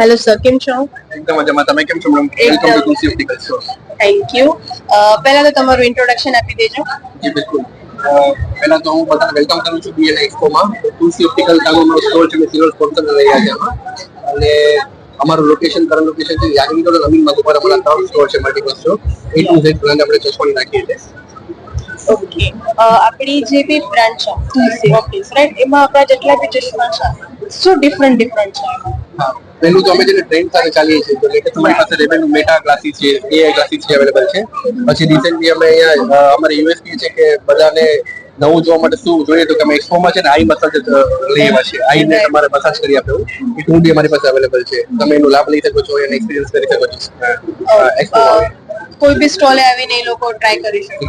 Hello sir કેમ છો? એકદમ મજામાં. તમે કેમ છો madam. Welcome to Tulsi optical thank you પહેલા તો તમારું ઇન્ટ્રોડક્શન આપી દેજો. જી બિલકુલ. પહેલા તો હું બધાને વેલકમ કરું છું બીએલ એક્સપોમાં તુલસી ઓપ્ટિકલ નામનો અમારો સ્ટોર છે સિલ્વર સ્પોન્સર રહ્યા છે અને અમારું લોકેશન કરંટ લોકેશન છે યાગની રોડ નવીન ઉપર અમારા ત્રણ સ્ટોર છે multiple store A to Z brand આપણે ચશ્માની નાખીએ છીએ. ઓકે આપણી જે બી બ્રાન્ચ છે તુલસી ઓફિસ રાઈટ એમાં આપણા જેટલા બી ચશ્મા છે શું ડિફરન્ટ ડિફરન્ટ છે? હા. પહેલું તો અમે જેને ટ્રેન્ડ સાથે ચાલીએ છીએ એટલે કે તમારી પાસે રેવેન્યુ મેટા ક્લાસીસ છે એઆઈ ક્લાસીસ છે અવેલેબલ છે. પછી રિસેન્ટલી અમે અહીંયા અમારે યુએસપી છે કે બધાને નવું જોવા માટે શું જોઈએ તો કે અમે એક્સપોમાં છે ને આઈ મસાજ લઈ આવ્યા છે આઈને તમારે મસાજ કરી આપ્યો એ ટુ ડી અમારી પાસે અવેલેબલ છે. તમે એનો લાભ લઈ શકો છો, એને એક્સપિરિયન્સ કરી શકો છો. એક્સપોમાં કોઈ બી સ્ટોલે આવીને એ લોકો ટ્રાય કરી શકે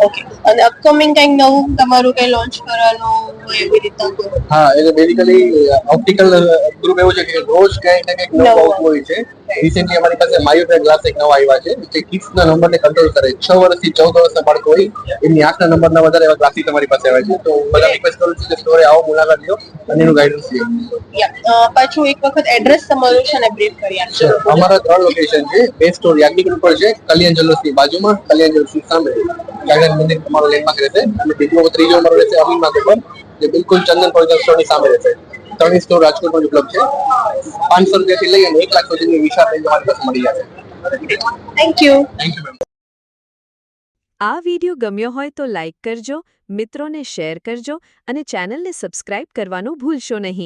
ઓકે અને અપકમિંગ કંઈક નવું તમારું કંઈ લોન્ચ કરવાનું એવી રીતના હા એટલે બેઝિકલી ઓપ્ટિકલ ગ્રુપ એવું છે કે રોજ કંઈક ને કંઈક નવું. આવતું હોય છે. રિસેન્ટલી અમારી પાસે માયોટ્રેક ગ્લાસ એક નવા આવ્યા છે જે કિડ્સના નંબરને કંટ્રોલ કરે છ. વર્ષથી ચૌદ વર્ષના બાળકો હોય એમની આંખના નંબરના વધારે એવા ક્લાસીસ અમારી પાસે આવે છે. તો બધા રિક્વેસ્ટ કરું છું કે સ્ટોરે આવો મુલાકાત લ્યો અને એનું ગાઈડન્સ લ્યો. પાછું એક વખત એડ્રેસ તમારું છે ને બ્રીફ કરી આપશો અમારા ત્રણ લોકેશન છે. બે સ્ટોર યાજ્ઞિક ઉપર છે કલ્યાણ જલોસની બાજુમાં કલ્યાણ જલોસની સામે. ગાર્ડન મંદિર તમારો લેન્ડમાર્ક રહેશે. અને બીજો ત્રીજો અમારો રહેશે અમીન માર્કેટ પર જે બિલકુલ ચંદન પોઈન્ટ સ્ટોરની સામે રહેશે. ત્રણેય સ્ટોર રાજકોટમાં જ ઉપલબ્ધ છે. પાંચસો રૂપિયાથી લઈ અને એક લાખ સુધીની વિશાળ રેન્જ અમારી પાસે મળી જશે થેન્ક યુ થેન્ક યુ આ વિડિયો ગમ્યો હોય તો લાઇક કરજો મિત્રોને શેર કરજો અને ચેનલને સબસ્ક્રાઇબ કરવાનું ભૂલશો નહીં.